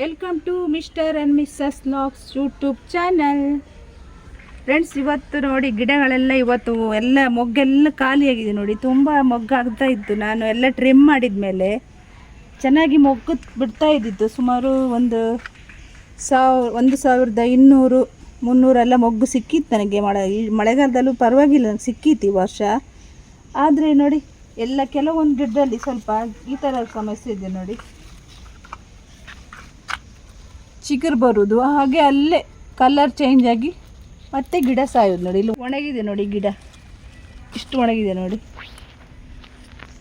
Welcome to mister and missus Lax YouTube channel friends ಇವತ್ತು ನೋಡಿ ಗಿಡಗಳೆಲ್ಲ ಇವತ್ತು ಎಲ್ಲ ಮೊಗ್ಗೆಲ್ಲ ಖಾಲಿಯಾಗಿದೆ ನೋಡಿ. ತುಂಬ ಮೊಗ್ಗಾಗ್ತಾ ಇತ್ತು. ನಾನು ಎಲ್ಲ ಟ್ರಿಮ್ ಮಾಡಿದ ಮೇಲೆ ಚೆನ್ನಾಗಿ ಮೊಗ್ಗು ಬಿಡ್ತಾ ಇದ್ದಿತ್ತು. ಸುಮಾರು ಒಂದು ಸಾವಿರ, ಒಂದು ಸಾವಿರದ ಇನ್ನೂರು ಮುನ್ನೂರೆಲ್ಲ ಮೊಗ್ಗು ಸಿಕ್ಕಿತ್ತು ನನಗೆ. ಮಳೆ ಮಳೆಗಾಲದಲ್ಲೂ ಪರವಾಗಿಲ್ಲ ನನಗೆ ಸಿಕ್ಕಿತ್ತು ಈ ವರ್ಷ. ಆದರೆ ನೋಡಿ, ಎಲ್ಲ ಕೆಲವೊಂದು ಗಿಡದಲ್ಲಿ ಸ್ವಲ್ಪ ಈ ಥರ ಸಮಸ್ಯೆ ಇದೆ ನೋಡಿ. ಚಿಗುರು ಬರುವುದು. ಹಾಗೆ ಅಲ್ಲೇ ಕಲರ್ ಚೇಂಜ್ ಆಗಿ ಮತ್ತೆ ಗಿಡ ಸಾಯೋದು ನೋಡಿ. ಇಲ್ಲಿ ಒಣಗಿದೆ ನೋಡಿ ಗಿಡ. ಇಷ್ಟು ಒಣಗಿದೆ ನೋಡಿ.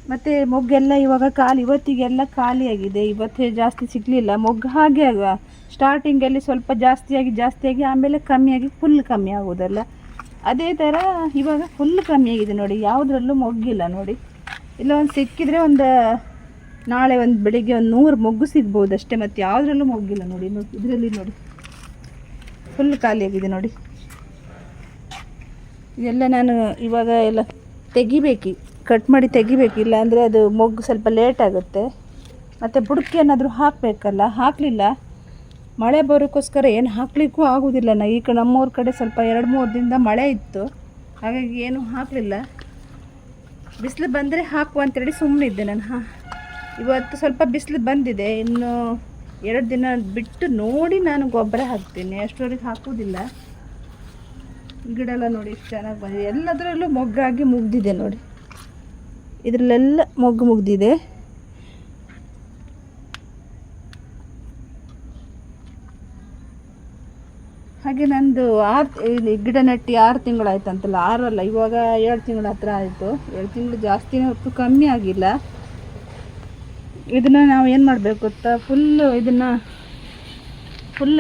ಮತ್ತು ಮೊಗ್ಗೆಲ್ಲ ಇವಾಗ ಖಾಲಿ, ಇವತ್ತಿಗೆಲ್ಲ ಖಾಲಿಯಾಗಿದೆ. ಇವತ್ತೇ ಜಾಸ್ತಿ ಸಿಗಲಿಲ್ಲ. ಮೊಗ್ಗು ಹಾಗೆ ಆಗ ಸ್ಟಾರ್ಟಿಂಗಲ್ಲಿ ಸ್ವಲ್ಪ ಜಾಸ್ತಿಯಾಗಿ ಜಾಸ್ತಿಯಾಗಿ, ಆಮೇಲೆ ಕಮ್ಮಿಯಾಗಿ ಫುಲ್ ಕಮ್ಮಿ ಆಗೋದಲ್ಲ. ಅದೇ ಥರ ಇವಾಗ ಫುಲ್ ಕಮ್ಮಿ ಆಗಿದೆ ನೋಡಿ. ಯಾವುದ್ರಲ್ಲೂ ಮೊಗ್ಗಿಲ್ಲ ನೋಡಿ. ಇಲ್ಲ, ಒಂದು ಸಿಕ್ಕಿದ್ರೆ ಒಂದು ನಾಳೆ ಒಂದು ಬೆಳಿಗ್ಗೆ ಒಂದು ನೂರು ಮೊಗ್ಗು ಸಿಗ್ಬೋದು ಅಷ್ಟೇ ಮತ್ತು ಯಾವುದ್ರಲ್ಲೂ ಮೊಗ್ಗಿಲ್ಲ ನೋಡಿ ಇದರಲ್ಲಿ ನೋಡಿ. ಫುಲ್ ಖಾಲಿಯಾಗಿದೆ ನೋಡಿ. ಇದೆಲ್ಲ ನಾನು ಇವಾಗ ಎಲ್ಲ ತೆಗಿಬೇಕು ಕಟ್ ಮಾಡಿ ತೆಗಿಬೇಕು, ಇಲ್ಲ ಅಂದರೆ ಅದು ಮೊಗ್ಗು ಸ್ವಲ್ಪ ಲೇಟ್ ಆಗುತ್ತೆ. ಮತ್ತು ಬುಡಕ್ಕೆ ಏನಾದರೂ ಹಾಕಬೇಕಲ್ಲ, ಹಾಕಲಿಲ್ಲ. ಮಳೆ ಬರೋಕ್ಕೋಸ್ಕರ ಏನು ಹಾಕಲಿಕ್ಕೂ ಆಗೋದಿಲ್ಲ ನಾ. ಈ ಕಡೆ ನಮ್ಮೂರ ಕಡೆ ಸ್ವಲ್ಪ ಎರಡು ಮೂರು ದಿನದಿಂದ ಮಳೆ ಇತ್ತು. ಹಾಗಾಗಿ ಏನು ಹಾಕಲಿಲ್ಲ. ಬಿಸಿಲು ಬಂದರೆ ಹಾಕುವ ಅಂತೇಳಿ ಸುಮ್ಮನಿದ್ದೆ ನಾನು. ಹಾಂ. ಇವತ್ತು ಸ್ವಲ್ಪ ಬಿಸಿಲು ಬಂದಿದೆ. ಇನ್ನು ಎರಡು ದಿನ ಬಿಟ್ಟು ನೋಡಿ ನಾನು ಗೊಬ್ಬರ ಹಾಕ್ತೀನಿ. ಅಷ್ಟರವರೆಗೆ ಹಾಕೋದಿಲ್ಲ ಗಿಡ ಎಲ್ಲ ನೋಡಿ ಎಷ್ಟು ಚೆನ್ನಾಗಿ ಬಂದಿದೆ. ಎಲ್ಲದರಲ್ಲೂ ಮೊಗ್ಗಾಗಿ ಮುಗ್ದಿದೆ ನೋಡಿ. ಇದರಲ್ಲೆಲ್ಲ ಮೊಗ್ಗು ಮುಗ್ದಿದೆ. ಹಾಗೆ ನಂದು ಆರು ಗಿಡ ನೆಟ್ಟಿ ಆರು ತಿಂಗಳಾಯ್ತು ಅಂತಲ್ಲ ಆರು ಅಲ್ಲ ಇವಾಗ ಏಳು ತಿಂಗಳ ಹತ್ರ ಆಯಿತು. ಏಳು ತಿಂಗಳು ಜಾಸ್ತಿನೇ ಹೊತ್ತು ಕಮ್ಮಿ ಆಗಿಲ್ಲ. ಇದನ್ನು ನಾವು ಏನು ಮಾಡಬೇಕು ಗೊತ್ತಾ? ಫುಲ್ಲು ಇದನ್ನು ಫುಲ್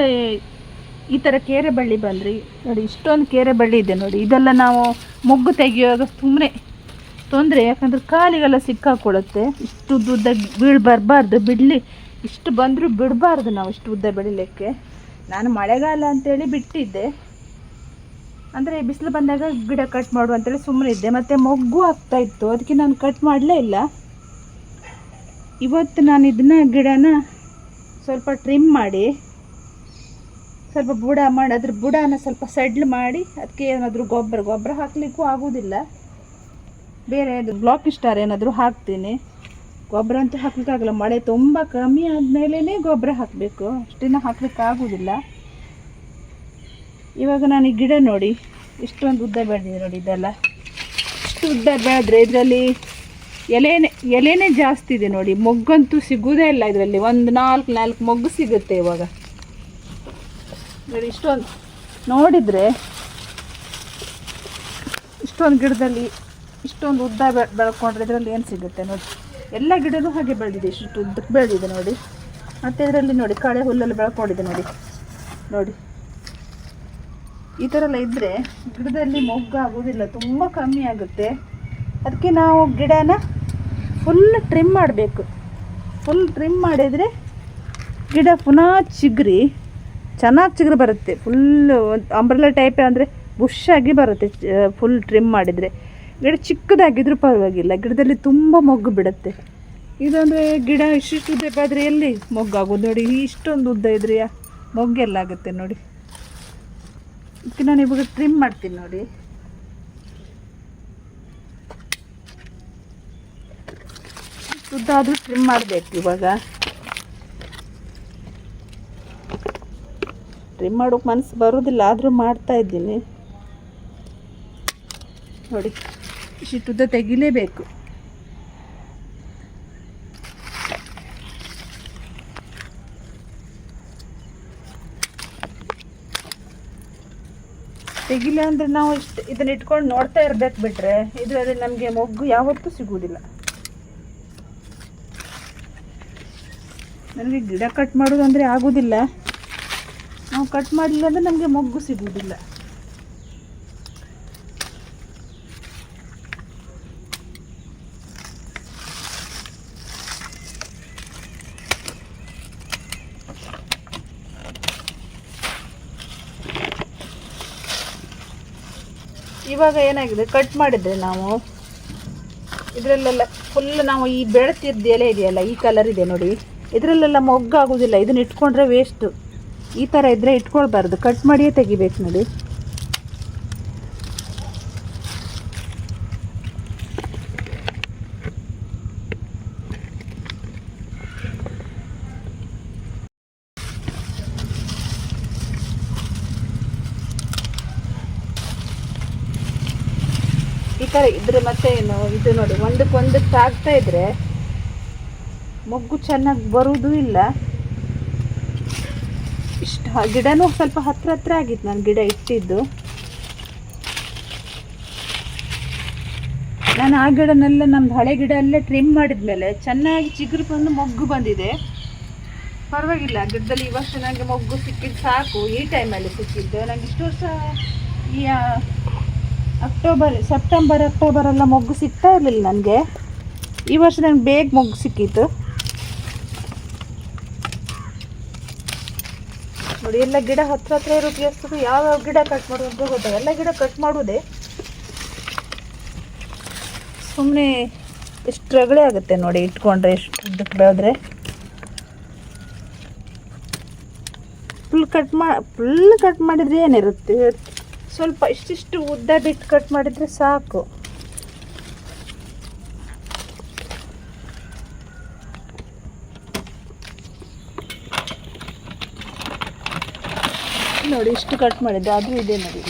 ಈ ಥರ ಕೇರೆ ಬಳ್ಳಿ ಬಂದ್ರಿ. ನೋಡಿ, ಇಷ್ಟೊಂದು ಕೇರೆ ಬಳ್ಳಿ ಇದೆ ನೋಡಿ. ಇದೆಲ್ಲ ನಾವು ಮೊಗ್ಗು ತೆಗೆಯುವಾಗ ಸುಮ್ಮನೆ ತೊಂದರೆ, ಯಾಕಂದ್ರೆ ಕಾಲಿಗೆಲ್ಲ ಸಿಕ್ಕಾಕೊಳ್ಳುತ್ತೆ. ಇಷ್ಟು ಉದ್ದ ಬೀಳ್ ಬರಬಾರ್ದು, ಬಿಡಲಿ. ಇಷ್ಟು ಬಂದರೂ ಬಿಡಬಾರ್ದು ನಾವು ಇಷ್ಟು ಉದ್ದ ಬೆಳಿಲಿಕ್ಕೆ. ನಾನು ಮಳೆಗಾಲ ಅಂತೇಳಿ ಬಿಟ್ಟಿದ್ದೆ. ಅಂದರೆ ಬಿಸಿಲು ಬಂದಾಗ ಗಿಡ ಕಟ್ ಮಾಡು ಅಂತೇಳಿ ಸುಮ್ಮನೆ ಇದ್ದೆ. ಮತ್ತು ಮೊಗ್ಗು ಆಗ್ತಾ ಇತ್ತು. ಅದಕ್ಕೆ ನಾನು ಕಟ್ ಮಾಡಲೇ ಇಲ್ಲ. ಇವತ್ತು ನಾನು ಇದನ್ನ ಗಿಡನ ಸ್ವಲ್ಪ ಟ್ರಿಮ್ ಮಾಡಿ, ಸ್ವಲ್ಪ ಬುಡ ಮಾಡಿ, ಅದ್ರ ಬುಡನ ಸ್ವಲ್ಪ ಸಡ್ಲ್ ಮಾಡಿ ಅದಕ್ಕೆ ಏನಾದರೂ ಗೊಬ್ಬರ ಗೊಬ್ಬರ ಹಾಕಲಿಕ್ಕೂ ಆಗೋದಿಲ್ಲ. ಬೇರೆ ಅದು ಬ್ಲಾಕ್ ಸ್ಟಾರ್ ಏನಾದರೂ ಹಾಕ್ತೀನಿ. ಗೊಬ್ಬರ ಅಂತೂ ಹಾಕ್ಲಿಕ್ಕಾಗಲ್ಲ ಮಳೆ ತುಂಬ ಕಮ್ಮಿ ಆದಮೇಲೇ ಗೊಬ್ಬರ ಹಾಕಬೇಕು. ಅಷ್ಟಿನ ಹಾಕ್ಲಿಕ್ಕಾಗೋದಿಲ್ಲ ಇವಾಗ ನಾನು ಈ ಗಿಡ ನೋಡಿ, ಇಷ್ಟೊಂದು ಉದ್ದ ಬೆಳೆದಿದೆ ನೋಡಿ ಇದೆಲ್ಲ. ಇಷ್ಟು ಉದ್ದ ಬೆಳೆದ್ರೆ ಇದರಲ್ಲಿ ಎಲೆನೇ ಎಲೆನೇ ಜಾಸ್ತಿ ಇದೆ ನೋಡಿ. ಮೊಗ್ಗಂತೂ ಸಿಗೋದೇ ಇಲ್ಲ ಇದರಲ್ಲಿ. ಒಂದು ನಾಲ್ಕು ನಾಲ್ಕು ಮೊಗ್ಗು ಸಿಗುತ್ತೆ ಇವಾಗ. ಇಷ್ಟೊಂದು ನೋಡಿದರೆ ಇಷ್ಟೊಂದು ಗಿಡದಲ್ಲಿ ಇಷ್ಟೊಂದು ಉದ್ದ ಬೆಳ್ಕೊಂಡ್ರೆ ಇದರಲ್ಲಿ ಏನು ಸಿಗುತ್ತೆ ನೋಡಿ. ಎಲ್ಲ ಗಿಡನೂ ಹಾಗೆ ಬೆಳೆದಿದೆ. ಇಷ್ಟು ಉದ್ದಕ್ಕೆ ಬೆಳೆದಿದೆ ನೋಡಿ. ಮತ್ತು ಇದರಲ್ಲಿ ನೋಡಿ, ಕಳೆ ಹುಲ್ಲಲ್ಲಿ ಬೆಳ್ಕೊಂಡಿದೆ ನೋಡಿ. ನೋಡಿ. ಈ ಥರ ಎಲ್ಲ ಇದ್ದರೆ ಗಿಡದಲ್ಲಿ ಮೊಗ್ಗು ಆಗೋದಿಲ್ಲ. ತುಂಬ ಕಮ್ಮಿ ಆಗುತ್ತೆ. ಅದಕ್ಕೆ ನಾವು ಗಿಡನ ಫುಲ್ ಟ್ರಿಮ್ ಮಾಡಬೇಕು. ಫುಲ್ ಟ್ರಿಮ್ ಮಾಡಿದರೆ ಗಿಡ ಪುನಃ ಚಿಗುರಿ, ಚೆನ್ನಾಗಿ ಚಿಗುರು ಬರುತ್ತೆ. ಫುಲ್ಲು ಅಂಬ್ರೆಲ್ಲ ಟೈಪ್ ಅಂದರೆ ಬುಷ್ ಆಗಿ ಬರುತ್ತೆ ಫುಲ್ ಟ್ರಿಮ್ ಮಾಡಿದರೆ. ಗಿಡ ಚಿಕ್ಕದಾಗಿದ್ದರೂ ಪರವಾಗಿಲ್ಲ, ಗಿಡದಲ್ಲಿ ತುಂಬ ಮೊಗ್ಗು ಬಿಡುತ್ತೆ. ಇದಂದರೆ ಗಿಡ ಇಷ್ಟಿಷ್ಟು ಬಾದ್ರೆ ಎಲ್ಲಿ ಮೊಗ್ಗಾಗೋದು ನೋಡಿ, ಇಷ್ಟೊಂದು ಉದ್ದ ಇದ್ರೆಯಾ ಮೊಗ್ಗೆಲ್ಲ ಆಗುತ್ತೆ ನೋಡಿ. ಇದಕ್ಕೆ ನಾನು ಇವಾಗ ಟ್ರಿಮ್ ಮಾಡ್ತೀನಿ ನೋಡಿ. ಉದ್ದ ಆದರೂ ಟ್ರಿಮ್ ಮಾಡಬೇಕು ಇವಾಗ. ಟ್ರಿಮ್ ಮಾಡೋಕೆ ಮನಸ್ಸು ಬರೋದಿಲ್ಲ, ಆದರೂ ಮಾಡ್ತಾ ಇದ್ದೀನಿ. ನೋಡಿ ಇಷ್ಟುದ್ದ ತೆಗಿಲೇಬೇಕು. ತೆಗಿಲ್ಲ ಅಂದರೆ ನಾವು ಇಷ್ಟು ಇದನ್ನ ಇಟ್ಕೊಂಡು ನೋಡ್ತಾ ಇರ್ಬೇಕು ಬಿಟ್ರೆ, ಇದರಲ್ಲಿ ನಮಗೆ ಮೊಗ್ಗು ಯಾವತ್ತೂ ಸಿಗುವುದಿಲ್ಲ ನನಗೆ ಗಿಡ ಕಟ್ ಮಾಡೋದು ಅಂದರೆ ಆಗೋದಿಲ್ಲ. ನಾವು ಕಟ್ ಮಾಡಲಿಲ್ಲ ಅಂದರೆ ನಮಗೆ ಮೊಗ್ಗು ಸಿಗುವುದಿಲ್ಲ ಇವಾಗ ಏನಾಗಿದೆ? ಕಟ್ ಮಾಡಿದ್ರೆ ನಾವು ಇದರಲ್ಲೆಲ್ಲ ಫುಲ್ ನಾವು ಈ ಬೆಳೆತಿದ್ದ ಎಲೆ ಇದೆಯಲ್ಲ, ಈ ಕಲರ್ ಇದೆ ನೋಡಿ. ಇದರಲ್ಲೆಲ್ಲ ಮೊಗ್ಗಾಗೋದಿಲ್ಲ. ಇದನ್ನ ಇಟ್ಕೊಂಡ್ರೆ ವೇಸ್ಟು ಈ ಥರ ಇದ್ದರೆ ಇಟ್ಕೊಳ್ಬಾರ್ದು. ಕಟ್ ಮಾಡಿಯೇ ತೆಗಿಬೇಕು ನೋಡಿ. ಈ ಥರ ಇದ್ರೆ ಮತ್ತೆ ಏನು, ಇದು ನೋಡಿ ಒಂದಕ್ಕೊಂದಕ್ಕೆ ತಾಗ್ತಾ ಇದ್ರೆ ಮೊಗ್ಗು ಚೆನ್ನಾಗಿ ಬರುವುದೂ ಇಲ್ಲ. ಇಷ್ಟು ಗಿಡನೂ ಸ್ವಲ್ಪ ಹತ್ರ ಹತ್ರ ಆಗಿತ್ತು ನಾನು ಗಿಡ ಇಟ್ಟಿದ್ದು. ನಾನು ಆ ಗಿಡನೆಲ್ಲ ನಮ್ದು ಹಳೆ ಗಿಡ ಎಲ್ಲ ಟ್ರಿಮ್ ಮಾಡಿದ್ಮೇಲೆ ಚೆನ್ನಾಗಿ ಚಿಗುರು ಬಂದು ಮೊಗ್ಗು ಬಂದಿದೆ. ಪರವಾಗಿಲ್ಲ ಗಿಡದಲ್ಲಿ ಈ ವರ್ಷ ನನಗೆ ಮೊಗ್ಗು ಸಿಕ್ಕಿದ್ದು ಸಾಕು. ಈ ಟೈಮಲ್ಲಿ ಸಿಕ್ಕಿದ್ದು. ನನಗೆ ಇಷ್ಟು ವರ್ಷ ಈ ಅಕ್ಟೋಬರ್ ಸೆಪ್ಟೆಂಬರ್ ಅಕ್ಟೋಬರ್ ಎಲ್ಲ ಮೊಗ್ಗು ಸಿಗ್ತಾ ಇರಲಿಲ್ಲ ನನಗೆ. ಈ ವರ್ಷ ನನಗೆ ಬೇಗ ಮೊಗ್ಗು ಸಿಕ್ಕಿತ್ತು. ನೋಡಿ, ಎಲ್ಲ ಗಿಡ ಹತ್ರ ಹತ್ರ ಇರೋದು ಎಷ್ಟು ಯಾವ ಗಿಡ ಕಟ್ ಮಾಡುವಂತ ಗೊತ್ತಾಗ ಎಲ್ಲ ಗಿಡ ಕಟ್ ಮಾಡುವುದೇ ಸುಮ್ಮನೆ ಎಷ್ಟು ರಗಳೆ ಆಗುತ್ತೆ ನೋಡಿ, ಇಟ್ಕೊಂಡ್ರೆ ಎಷ್ಟು ಉದ್ದಕ್ಕೆ ಬೆಳೆದ್ರೆ. ಫುಲ್ ಕಟ್ ಮಾ ಫುಲ್ ಕಟ್ ಮಾಡಿದ್ರೆ ಏನಿರುತ್ತೆ? ಸ್ವಲ್ಪ ಇಷ್ಟಿಷ್ಟು ಉದ್ದ ಬಿಟ್ಟು ಕಟ್ ಮಾಡಿದರೆ ಸಾಕು. ನೋಡಿ ಇಷ್ಟು ಕಟ್ ಮಾಡಿದ್ದು ಅದು ಇದೆ ನೋಡಿ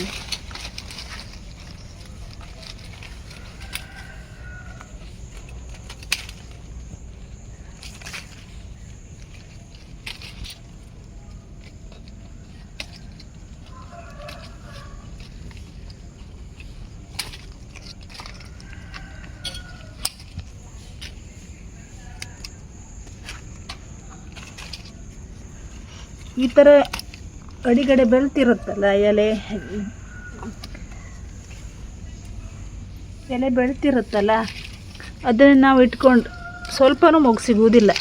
ಈ ಥರ ಅಡಿಗಡೆ ಬೆಳ್ತಿರುತ್ತಲ್ಲ ಎಲೆ? ಎಲೆ ಬೆಳ್ತಿರುತ್ತಲ್ಲ, ಅದನ್ನು ನಾವು ಇಟ್ಕೊಂಡು ಸ್ವಲ್ಪನೂ ಮುಗಿಸಿಗುವುದಿಲ್ಲ.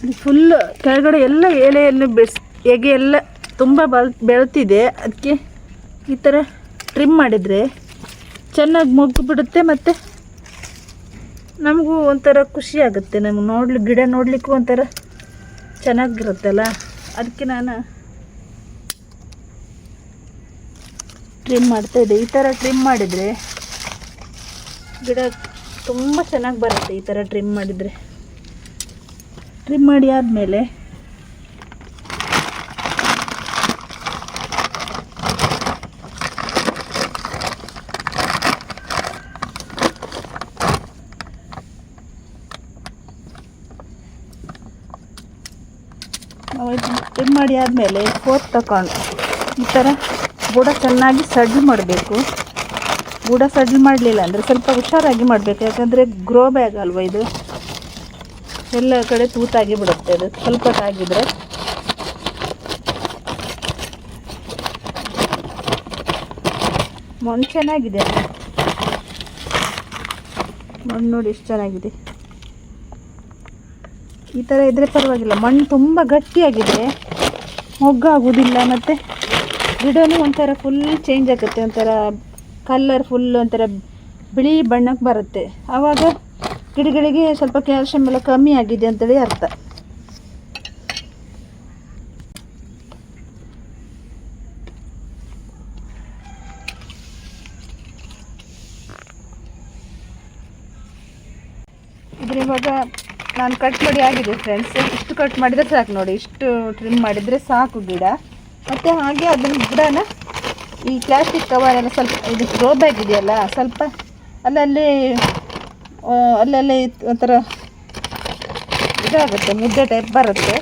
ಸಿಗುವುದಿಲ್ಲ ಫುಲ್ ಕೆಳಗಡೆ ಎಲ್ಲ ಎಲೆಯನ್ನು ಬೆಳೆಸ್, ಎಗೆ ಎಲ್ಲ ತುಂಬ ಬಲ್, ಬೆಳ್ತಿದೆ. ಅದಕ್ಕೆ ಈ ಥರ ಟ್ರಿಮ್ ಮಾಡಿದರೆ ಚೆನ್ನಾಗಿ ಮುಗ್ಗಿಬಿಡುತ್ತೆ ಮತ್ತು ನಮಗೂ ಒಂಥರ ಖುಷಿ ಆಗುತ್ತೆ. ನಮ್ಗೆ ನೋಡ್ಲಿ, ಗಿಡ ನೋಡಲಿಕ್ಕೂ ಒಂಥರ ಚೆನ್ನಾಗಿರುತ್ತಲ್ಲ? ಅದಕ್ಕೆ ನಾನು ಟ್ರಿಮ್ ಮಾಡ್ತಾಯಿದ್ದೆ ಈ ಥರ ಟ್ರಿಮ್ ಮಾಡಿದರೆ ಗಿಡ ತುಂಬ ಚೆನ್ನಾಗಿ ಬರುತ್ತೆ ಈ ಥರ ಟ್ರಿಮ್ ಮಾಡಿದರೆ. ಟ್ರಿಮ್ ಮಾಡಿ ಆದಮೇಲೆ ನಾವು ಆದಮೇಲೆ ಕೋತ್ ತಗೊಂಡು ಈ ಥರ ಬುಡ ಚೆನ್ನಾಗಿ ಸಡ್ಲ್ ಮಾಡಬೇಕು. ಬುಡ ಸಡ್ಲ್ ಮಾಡಲಿಲ್ಲ ಅಂದರೆ ಸ್ವಲ್ಪ ಹುಷಾರಾಗಿ ಮಾಡಬೇಕು. ಯಾಕಂದರೆ ಗ್ರೋ ಬ್ಯಾಗ್ ಅಲ್ವ ಇದು? ಎಲ್ಲ ಕಡೆ ತೂತಾಗಿ ಬಿಡುತ್ತೆ ಅದು. ಸ್ವಲ್ಪ ಆಗಿದ್ರೆ ಮಣ್ಣು ಚೆನ್ನಾಗಿದೆ ಮಣ್ಣು ನೋಡಿ ಎಷ್ಟು ಚೆನ್ನಾಗಿದೆ. ಈ ಥರ ಇದ್ರೆ ಪರವಾಗಿಲ್ಲ. ಮಣ್ಣು ತುಂಬ ಗಟ್ಟಿಯಾಗಿದ್ರೆ ಮೊಗ್ಗಾಗೋದಿಲ್ಲ ಮತ್ತು ಗಿಡನೂ ಒಂಥರ ಫುಲ್ ಚೇಂಜ್ ಆಗುತ್ತೆ, ಒಂಥರ ಕಲ್ಲರ್ ಫುಲ್ ಒಂಥರ ಬಿಳಿ ಬಣ್ಣಕ್ಕೆ ಬರುತ್ತೆ. ಆವಾಗ ಗಿಡಗಳಿಗೆ ಸ್ವಲ್ಪ ಕ್ಯಾಲ್ಸಿಯಂ ಎಲ್ಲ ಕಮ್ಮಿ ಆಗಿದೆ ಅಂತೇಳಿ ಅರ್ಥ ಇದ್ರ ಇವಾಗ ನಾನು ಕಟ್ ಮಾಡಿ ಆಗಿದೆ ಫ್ರೆಂಡ್ಸ್ ಇಷ್ಟು ಕಟ್ ಮಾಡಿದರೆ ಸಾಕು ನೋಡಿ. ಇಷ್ಟು ಟ್ರಿಮ್ ಮಾಡಿದರೆ ಸಾಕು ಗಿಡ. ಮತ್ತು ಹಾಗೆ ಅದನ್ನು ಗಿಡನ ಈ ಪ್ಲಾಸ್ಟಿಕ್ ಕವರ್ ಎಲ್ಲ ಸ್ವಲ್ಪ ಇದು ಗ್ರೋ ಬ್ಯಾಗ್ ಇದೆಯಲ್ಲ, ಸ್ವಲ್ಪ ಅಲ್ಲಲ್ಲಿ ಅಲ್ಲಲ್ಲಿ ಒಂಥರ ಇದಾಗುತ್ತೆ, ಮುದ್ದೆ ಟೈಪ್ ಬರುತ್ತೆ.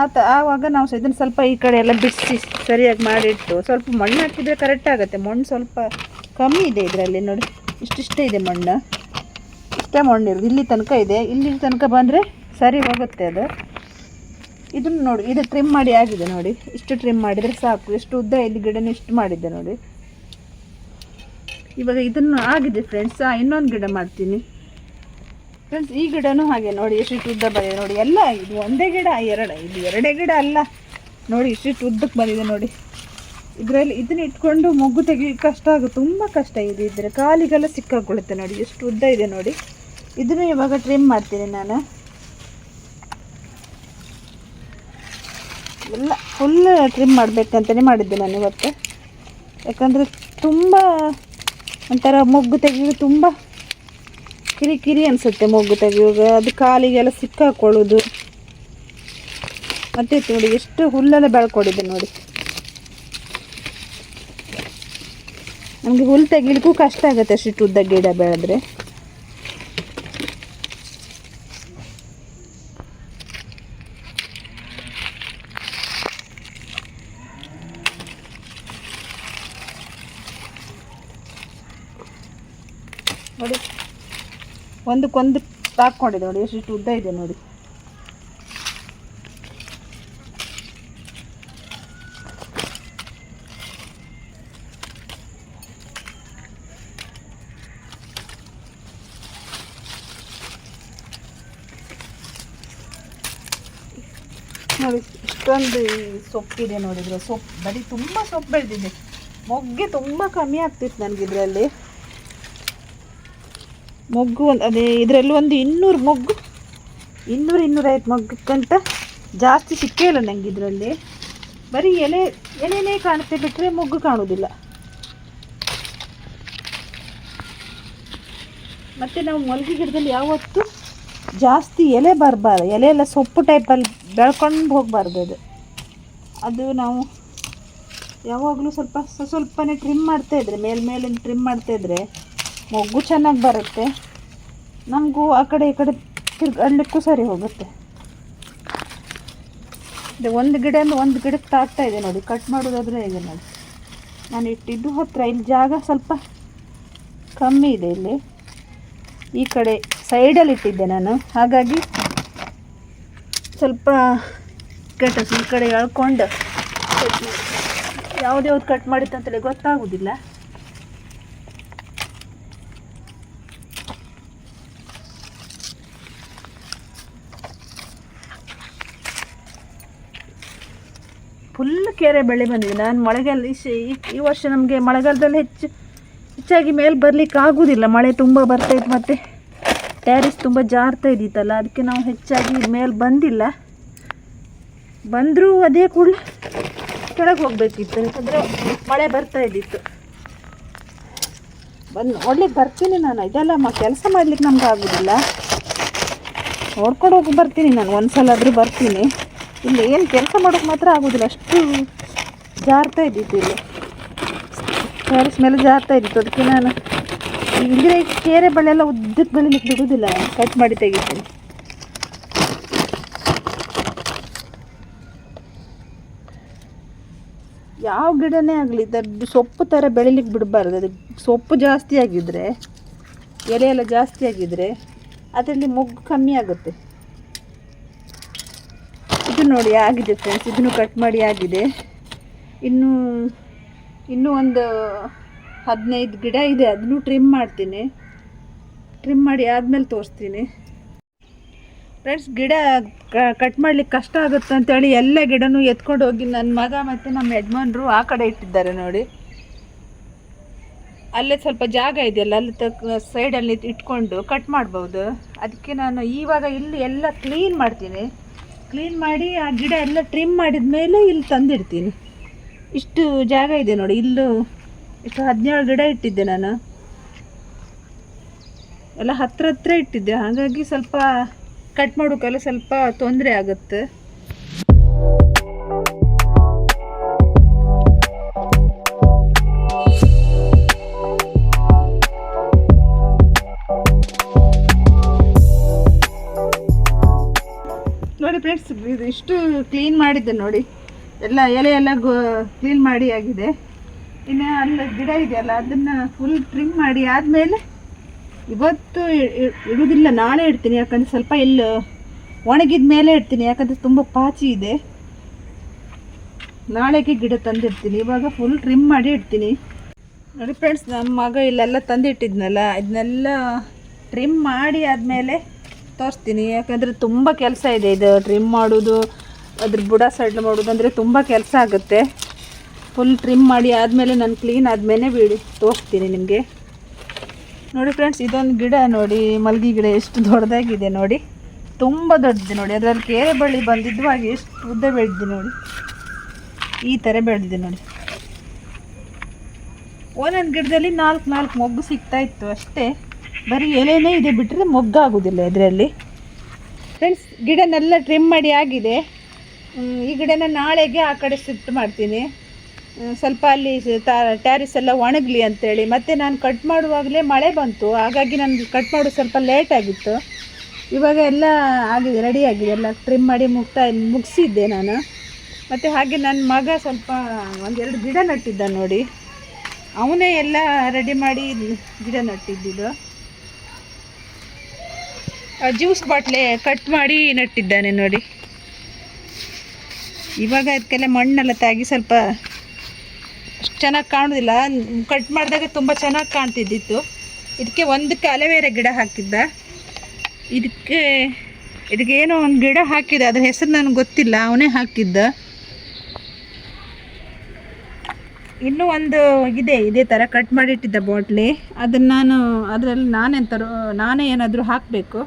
ಆತ, ಆವಾಗ ನಾವು ಇದನ್ನು ಸ್ವಲ್ಪ ಈ ಕಡೆ ಎಲ್ಲ ಬಿಡಿಸಿ ಸರಿಯಾಗಿ ಮಾಡಿಟ್ಟು ಸ್ವಲ್ಪ ಮಣ್ಣು ಹಾಕಿದರೆ ಕರೆಕ್ಟ್ ಆಗುತ್ತೆ. ಮಣ್ಣು ಸ್ವಲ್ಪ ಕಮ್ಮಿ ಇದೆ ಇದರಲ್ಲಿ ನೋಡಿ. ಇಷ್ಟಿಷ್ಟೇ ಇದೆ ಮಣ್ಣು. ಇಷ್ಟೇ ಮಣ್ಣಿರೋದು ಇಲ್ಲಿ ತನಕ ಇದೆ. ಇಲ್ಲಿ ತನಕ ಬಂದರೆ ಸರಿ ಹೋಗುತ್ತೆ ಅದು. ಇದನ್ನು ನೋಡಿ, ಇದು ಟ್ರಿಮ್ ಮಾಡಿ ಆಗಿದೆ ನೋಡಿ. ಇಷ್ಟು ಟ್ರಿಮ್ ಮಾಡಿದರೆ ಸಾಕು. ಎಷ್ಟು ಉದ್ದ ಇಲ್ಲಿ ಗಿಡನ ಇಷ್ಟು ಮಾಡಿದ್ದೆ ನೋಡಿ. ಇವಾಗ ಇದನ್ನು ಆಗಿದೆ ಫ್ರೆಂಡ್ಸ್ ಇನ್ನೊಂದು ಗಿಡ ಮಾಡ್ತೀನಿ. ಫ್ರೆಂಡ್ಸ್ ಈ ಗಿಡನೂ ಹಾಗೆ ನೋಡಿ, ಎಷ್ಟು ಉದ್ದ ಬಂದಿದೆ ನೋಡಿ. ಎಲ್ಲ ಇದು ಒಂದೇ ಗಿಡ ಎರಡು. ಇದು ಎರಡೇ ಗಿಡ ಅಲ್ಲ. ನೋಡಿ ಇಷ್ಟಿಷ್ಟು ಉದ್ದಕ್ಕೆ ಬಂದಿದೆ ನೋಡಿ. ಇದರಲ್ಲಿ ಇದನ್ನ ಇಟ್ಕೊಂಡು ಮೊಗ್ಗು ತೆಗಿಲಿಕ್ಕೆ ಕಷ್ಟ ಆಗುತ್ತೆ. ತುಂಬ ಕಷ್ಟ ಇದೆ. ಇದ್ರೆ ಕಾಲಿಗೆಲ್ಲ ಸಿಕ್ಕಾಕೊಳ್ಳುತ್ತೆ ನೋಡಿ. ಎಷ್ಟು ಉದ್ದ ಇದೆ ನೋಡಿ. ಇದನ್ನು ಇವಾಗ ಟ್ರಿಮ್ ಮಾಡ್ತೀನಿ ನಾನು. ಎಲ್ಲ ಫುಲ್ ಟ್ರಿಮ್ ಮಾಡಬೇಕಂತಲೇ ಮಾಡಿದ್ದೆ ನಾನು ಇವತ್ತು. ಯಾಕಂದರೆ ತುಂಬ ಒಂಥರ ಮೊಗ್ಗು ತೆಗೆಯೋದು ತುಂಬ ಕಿರಿಕಿರಿ ಕಿರಿ ಅನಿಸುತ್ತೆ ಮೊಗ್ಗು ತೆಗೆಯುವಾಗ. ಅದು ಕಾಲಿಗೆಲ್ಲ ಸಿಕ್ಕಾಕೊಳ್ಳೋದು. ಮತ್ತೆ ನೋಡಿ ಎಷ್ಟು ಹುಲ್ಲೆಲ್ಲ ಬೆಳ್ಕೊಂಡಿದೆ ನೋಡಿ. ನಮಗೆ ಹುಲ್ಲು ತೆಗಿಲಿಕ್ಕೂ ಕಷ್ಟ ಆಗುತ್ತೆ ಅಷ್ಟು ಉದ್ದ ಗಿಡ ಬೆಳೆದ್ರೆ ನೋಡಿ ಒಂದಕ್ಕೊಂದು ಹಾಕ್ಕೊಂಡಿದೆ ನೋಡಿ ಎಷ್ಟು ಉದ್ದ ಇದೆ ನೋಡಿ. ನೋಡಿ, ಇಷ್ಟೊಂದು ಸೊಪ್ಪಿದೆ ನೋಡಿದ್ರೆ ಸೊಪ್ಪು, ಬರೀ ತುಂಬ ಸೊಪ್ಪು ಬೆಳೆದಿದೆ. ಮೊಗ್ಗೆ ತುಂಬ ಕಮ್ಮಿ ಆಗ್ತಿತ್ತು ನನಗೆ ಇದರಲ್ಲಿ. ಮೊಗ್ಗು ಒಂದು ಅದೇ ಇದರಲ್ಲಿ ಒಂದು ಇನ್ನೂರು ಮೊಗ್ಗು. ಇನ್ನೂರು ಇನ್ನೂರೈವತ್ತು ಮೊಗ್ಗಕ್ಕಂತ ಜಾಸ್ತಿ ಸಿಕ್ಕೇ ಇಲ್ಲ ನನಗೆ ಇದರಲ್ಲಿ. ಬರೀ ಎಲೆ ಎಲೆನೇ ಕಾಣುತ್ತೆ ಬಿಟ್ಟರೆ ಮೊಗ್ಗು ಕಾಣೋದಿಲ್ಲ ಮತ್ತು ನಾವು ಮೊಲಗಿ ಗಿಡದಲ್ಲಿ ಯಾವತ್ತೂ ಜಾಸ್ತಿ ಎಲೆ ಬರಬಾರ್ದು. ಎಲೆ ಎಲ್ಲ ಸೊಪ್ಪು ಟೈಪಲ್ಲಿ ಬೆಳ್ಕೊಂಡು ಹೋಗಬಾರ್ದು ಅದು. ಅದು ನಾವು ಯಾವಾಗಲೂ ಸ್ವಲ್ಪ ಸ್ವ- ಸ್ವಲ್ಪನೇ ಟ್ರಿಮ್ ಮಾಡ್ತಾಯಿದ್ರೆ ಮೇಲ್ಮೇಲೆ ಮೇಲೆ ಟ್ರಿಮ್ ಮಾಡ್ತಾಯಿದ್ರೆ ಮೊಗ್ಗು ಚೆನ್ನಾಗಿ ಬರುತ್ತೆ. ನಮಗೂ ಆ ಕಡೆ ಈ ಕಡೆ ತಿರ್ಗಾಡ್ಲಿಕ್ಕೂ ಸರಿ ಹೋಗುತ್ತೆ. ಇದು ಒಂದು ಗಿಡದಿಂದ ಒಂದು ಗಿಡಕ್ಕೆ ತಾಗ್ತಾ ಇದೆ ನೋಡಿ ಕಟ್ ಮಾಡೋದಾದ್ರೆ ಹೇಗೆ ನೋಡಿ. ನಾನು ಇಟ್ಟಿದ್ದು ಹತ್ತಿರ ಇಲ್ಲಿ ಜಾಗ ಸ್ವಲ್ಪ ಕಮ್ಮಿ ಇದೆ ಇಲ್ಲಿ. ಈ ಕಡೆ ಸೈಡಲ್ಲಿ ಇಟ್ಟಿದ್ದೆ ನಾನು, ಹಾಗಾಗಿ ಸ್ವಲ್ಪ ಕೆಟ್ಟ ಈ ಕಡೆ ಎಳ್ಕೊಂಡು ಯಾವ್ದ್ಯಾವ್ದು ಕಟ್ ಮಾಡಿತ್ತಂತೇಳಿ ಗೊತ್ತಾಗೋದಿಲ್ಲ. ಫುಲ್ ಕೆರೆ ಬೆಳೆ ಬಂದಿದೆ. ನಾನು ಮಳೆಗಾಲ ಈ ವರ್ಷ ನಮಗೆ ಮಳೆಗಾಲದಲ್ಲಿ ಹೆಚ್ಚು ಹೆಚ್ಚಾಗಿ ಮೇಲೆ ಬರಲಿಕ್ಕೆ ಆಗೋದಿಲ್ಲ. ಮಳೆ ತುಂಬ ಬರ್ತೈತೆ ಮತ್ತು ಟ್ಯಾರಿಸ್ ತುಂಬ ಜಾರ್ತಾ ಇದ್ದಿತ್ತಲ್ಲ, ಅದಕ್ಕೆ ನಾವು ಹೆಚ್ಚಾಗಿ ಮೇಲೆ ಬಂದಿಲ್ಲ. ಬಂದರೂ ಅದೇ ಕೂಡ ಕೆಳಗೆ ಹೋಗಬೇಕಿತ್ತು. ಯಾಕಂದರೆ ಮಳೆ ಬರ್ತಾ ಇದ್ದಿತ್ತು. ಬಂದು ನೋಡ್ಲಿಕ್ಕೆ ಬರ್ತೀನಿ ನಾನು. ಇದೆಲ್ಲ ಮ ಕೆಲಸ ಮಾಡಲಿಕ್ಕೆ ನಮ್ಗೆ ಆಗೋದಿಲ್ಲ. ನೋಡ್ಕೊಂಡು ಹೋಗಿ ಬರ್ತೀನಿ ನಾನು. ಒಂದು ಸಲ ಆದರೂ ಬರ್ತೀನಿ. ಇಲ್ಲಿ ಏನು ಕೆಲಸ ಮಾಡೋಕೆ ಮಾತ್ರ ಆಗೋದಿಲ್ಲ. ಅಷ್ಟು ಜಾರ್ತಾ ಇದ್ದಿತ್ತು ಇಲ್ಲಿ. ಸ್ಯಾರಿ ಸ್ಮೆಲ್ ಜಾರ್ತಾ ಇದ್ದಿತ್ತು. ಅದಕ್ಕೆ ನಾನು ಇಲ್ಲೇ ಕೇರೆ ಬಳೆ ಎಲ್ಲ ಉದ್ದಕ್ಕೆ ಬೆಳಿಲಿಕ್ಕೆ ಬಿಡೋದಿಲ್ಲ. ಕಟ್ ಮಾಡಿ ತೆಗಿತೀನಿ. ಯಾವ ಗಿಡನೇ ಆಗಲಿ, ದೊಡ್ಡ ಸೊಪ್ಪು ಥರ ಬೆಳಿಲಿಕ್ಕೆ ಬಿಡಬಾರ್ದು. ಅದು ಸೊಪ್ಪು ಜಾಸ್ತಿ ಆಗಿದ್ದರೆ ಎಲೆ ಎಲ್ಲ ಜಾಸ್ತಿ ಆಗಿದ್ದರೆ ಅದರಲ್ಲಿ ಮೊಗ್ಗು ಕಮ್ಮಿ ಆಗುತ್ತೆ. ನೋಡಿ ಆಗಿದೆ ಫ್ರೆಂಡ್ಸ್ ಇದನ್ನು ಕಟ್ ಮಾಡಿ ಆಗಿದೆ. ಇನ್ನು, ಇನ್ನೂ ಒಂದು ಹದಿನೈದು ಗಿಡ ಇದೆ, ಅದನ್ನು ಟ್ರಿಮ್ ಮಾಡ್ತೀನಿ. ಟ್ರಿಮ್ ಮಾಡಿ ಆದಮೇಲೆ ತೋರಿಸ್ತೀನಿ. ಫ್ರೆಂಡ್ಸ್ ಗಿಡ ಕಟ್ ಮಾಡ್ಲಿಕ್ಕೆ ಕಷ್ಟ ಆಗುತ್ತೆ ಅಂತೇಳಿ ಎಲ್ಲ ಗಿಡನೂ ಎತ್ಕೊಂಡು ಹೋಗಿ ನನ್ನ ಮಗ ಮತ್ತು ನಮ್ಮ ಯಜಮಾನ್ರು ಆ ಕಡೆ ಇಟ್ಟಿದ್ದಾರೆ ನೋಡಿ. ಅಲ್ಲೇ ಸ್ವಲ್ಪ ಜಾಗ ಇದೆಯಲ್ಲ, ಅಲ್ಲಿ ತಕ್ಕ ಸೈಡಲ್ಲಿ ಇಟ್ಕೊಂಡು ಕಟ್ ಮಾಡ್ಬೋದು. ಅದಕ್ಕೆ ನಾನು ಇವಾಗ ಇಲ್ಲಿ ಎಲ್ಲ ಕ್ಲೀನ್ ಮಾಡ್ತೀನಿ. ಕ್ಲೀನ್ ಮಾಡಿ ಆ ಗಿಡ ಎಲ್ಲ ಟ್ರಿಮ್ ಮಾಡಿದ ಮೇಲೆ ಇಲ್ಲಿ ತಂದಿಡ್ತೀನಿ. ಇಷ್ಟು ಜಾಗ ಇದೆ ನೋಡಿ, ಇಲ್ಲೂ ಇಷ್ಟು ಹದಿನೇಳು ಗಿಡ ಇಟ್ಟಿದ್ದೆ ನಾನು. ಎಲ್ಲ ಹತ್ರ ಹತ್ರ ಇಟ್ಟಿದ್ದೆ, ಹಾಗಾಗಿ ಸ್ವಲ್ಪ ಕಟ್ ಮಾಡೋಕ್ಕೆಲ್ಲ ಸ್ವಲ್ಪ ತೊಂದರೆ ಆಗುತ್ತೆ. ಇಷ್ಟು ಕ್ಲೀನ್ ಮಾಡಿದ್ದೆ ನೋಡಿ. ಎಲ್ಲ ಎಲೆ ಎಲ್ಲ ಕ್ಲೀನ್ ಮಾಡಿ ಆಗಿದೆ. ಇನ್ನು ಅಲ್ಲಿ ಗಿಡ ಇದೆಯಲ್ಲ, ಅದನ್ನು ಫುಲ್ ಟ್ರಿಮ್ ಮಾಡಿ ಆದಮೇಲೆ ಇವತ್ತು ಇಡುವುದಿಲ್ಲ ನಾಳೆ ಇಡ್ತೀನಿ. ಯಾಕಂದರೆ ಸ್ವಲ್ಪ ಇಲ್ಲಿ ಒಣಗಿದ ಮೇಲೆ ಇಡ್ತೀನಿ. ಯಾಕಂದರೆ ತುಂಬ ಪಾಚಿ ಇದೆ. ನಾಳೆಗೆ ಗಿಡ ತಂದಿಡ್ತೀನಿ. ಇವಾಗ ಫುಲ್ ಟ್ರಿಮ್ ಮಾಡಿ ಇಡ್ತೀನಿ. ನೋಡಿ ಫ್ರೆಂಡ್ಸ್ ನಮ್ಮ ಮಗ ಇಲ್ಲೆಲ್ಲ ತಂದಿಟ್ಟಿದ್ನಲ್ಲ ಇದನ್ನೆಲ್ಲ ಟ್ರಿಮ್ ಮಾಡಿ ಆದಮೇಲೆ ತೋರಿಸ್ತೀನಿ. ಯಾಕಂದರೆ ತುಂಬ ಕೆಲಸ ಇದೆ. ಇದು ಟ್ರಿಮ್ ಮಾಡೋದು, ಅದ್ರ ಬುಡ ಸಡ್ಲು ಮಾಡೋದು ಅಂದರೆ ತುಂಬ ಕೆಲಸ ಆಗುತ್ತೆ. ಫುಲ್ ಟ್ರಿಮ್ ಮಾಡಿ ಆದಮೇಲೆ ನಾನು ಕ್ಲೀನ್ ಆದಮೇಲೆ ಬಿಡಿ, ತೋರಿಸ್ತೀನಿ ನಿಮಗೆ. ನೋಡಿ ಫ್ರೆಂಡ್ಸ್ ಇದೊಂದು ಗಿಡ ನೋಡಿ, ಮಲ್ಗಿ ಗಿಡ ಎಷ್ಟು ದೊಡ್ಡದಾಗಿದೆ ನೋಡಿ. ತುಂಬ ದೊಡ್ಡದಿದೆ ನೋಡಿ. ಅದರಲ್ಲಿ ಕೇರೆ ಬಳ್ಳಿ ಬಂದಿದ್ದು ಹಾಗೆ ಎಷ್ಟು ಉದ್ದ ಬೆಳೆದಿದೆ ನೋಡಿ. ಈ ಥರ ಬೆಳೆದಿದೆ ನೋಡಿ. ಒಂದೊಂದು ಗಿಡದಲ್ಲಿ ನಾಲ್ಕು ನಾಲ್ಕು ಮೊಗ್ಗು ಸಿಗ್ತಾ ಇತ್ತು ಅಷ್ಟೇ. ಬರೀ ಎಲೆನೇ ಇದೆ ಬಿಟ್ಟರೆ ಮೊಗ್ಗಾಗೋದಿಲ್ಲ ಇದರಲ್ಲಿ ಫ್ರೆಂಡ್ಸ್ ಗಿಡನೆಲ್ಲ ಟ್ರಿಮ್ ಮಾಡಿ ಆಗಿದೆ. ಈ ಗಿಡನ ನಾಳೆಗೆ ಆ ಕಡೆ ಶಿಫ್ಟ್ ಮಾಡ್ತೀನಿ. ಸ್ವಲ್ಪ ಅಲ್ಲಿ ಟ್ಯಾರಿಸ್ ಎಲ್ಲ ಒಣಗಲಿ ಅಂತೇಳಿ. ಮತ್ತು ನಾನು ಕಟ್ ಮಾಡುವಾಗಲೇ ಮಳೆ ಬಂತು. ಹಾಗಾಗಿ ನನಗೆ ಕಟ್ ಮಾಡೋದು ಸ್ವಲ್ಪ ಲೇಟ್ ಆಗಿತ್ತು. ಇವಾಗ ಎಲ್ಲ ಆಗಿದೆ ರೆಡಿ ಆಗಿದೆ. ಎಲ್ಲ ಟ್ರಿಮ್ ಮಾಡಿ ಮುಗ್ತಾ ಮುಗಿಸಿದ್ದೆ ನಾನು. ಮತ್ತು ಹಾಗೆ ನನ್ನ ಮಗ ಸ್ವಲ್ಪ ಒಂದೆರಡು ಗಿಡ ನಟ್ಟಿದ್ದ ನೋಡಿ. ಅವನೇ ಎಲ್ಲ ರೆಡಿ ಮಾಡಿ ಗಿಡ ನಟ್ಟಿದ್ದಿದ್ದು ಜ್ಯೂಸ್ ಬಾಟ್ಲೆ ಕಟ್ ಮಾಡಿ ನೆಟ್ಟಿದ್ದಾನೆ ನೋಡಿ. ಇವಾಗ ಅದಕ್ಕೆಲ್ಲ ಮಣ್ಣೆಲ್ಲ ತಾಗಿ ಸ್ವಲ್ಪ ಚೆನ್ನಾಗಿ ಕಾಣೋದಿಲ್ಲ. ಕಟ್ ಮಾಡಿದಾಗ ತುಂಬ ಚೆನ್ನಾಗಿ ಕಾಣ್ತಿದ್ದಿತ್ತು. ಇದಕ್ಕೆ ಒಂದಕ್ಕೆ ಅಲವೇರ ಗಿಡ ಹಾಕಿದ್ದ. ಇದಕ್ಕೆ ಇದಕ್ಕೆ ಏನೋ ಒಂದು ಗಿಡ ಹಾಕಿದ ಅದ್ರ ಹೆಸರು ನನಗೆ ಗೊತ್ತಿಲ್ಲ. ಅವನೇ ಹಾಕಿದ್ದ. ಇನ್ನೂ ಒಂದು ಇದೆ, ಇದೇ ಥರ ಕಟ್ ಮಾಡಿಟ್ಟಿದ್ದ ಬಾಟ್ಲಿ. ಅದನ್ನು ನಾನು, ಅದರಲ್ಲಿ ನಾನೆಂತಾರು ನಾನೇ ಏನಾದರೂ ಹಾಕಬೇಕು.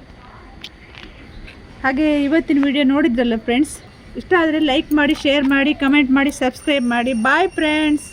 ಹಾಗೆ ಇವತ್ತಿನ ವಿಡಿಯೋ ನೋಡಿದ್ರಲ್ಲ ಫ್ರೆಂಡ್ಸ್ ಇಷ್ಟ ಆದರೆ ಲೈಕ್ ಮಾಡಿ ಶೇರ್ ಮಾಡಿ ಕಮೆಂಟ್ ಮಾಡಿ ಸಬ್ಸ್ಕ್ರೈಬ್ ಮಾಡಿ. Bye friends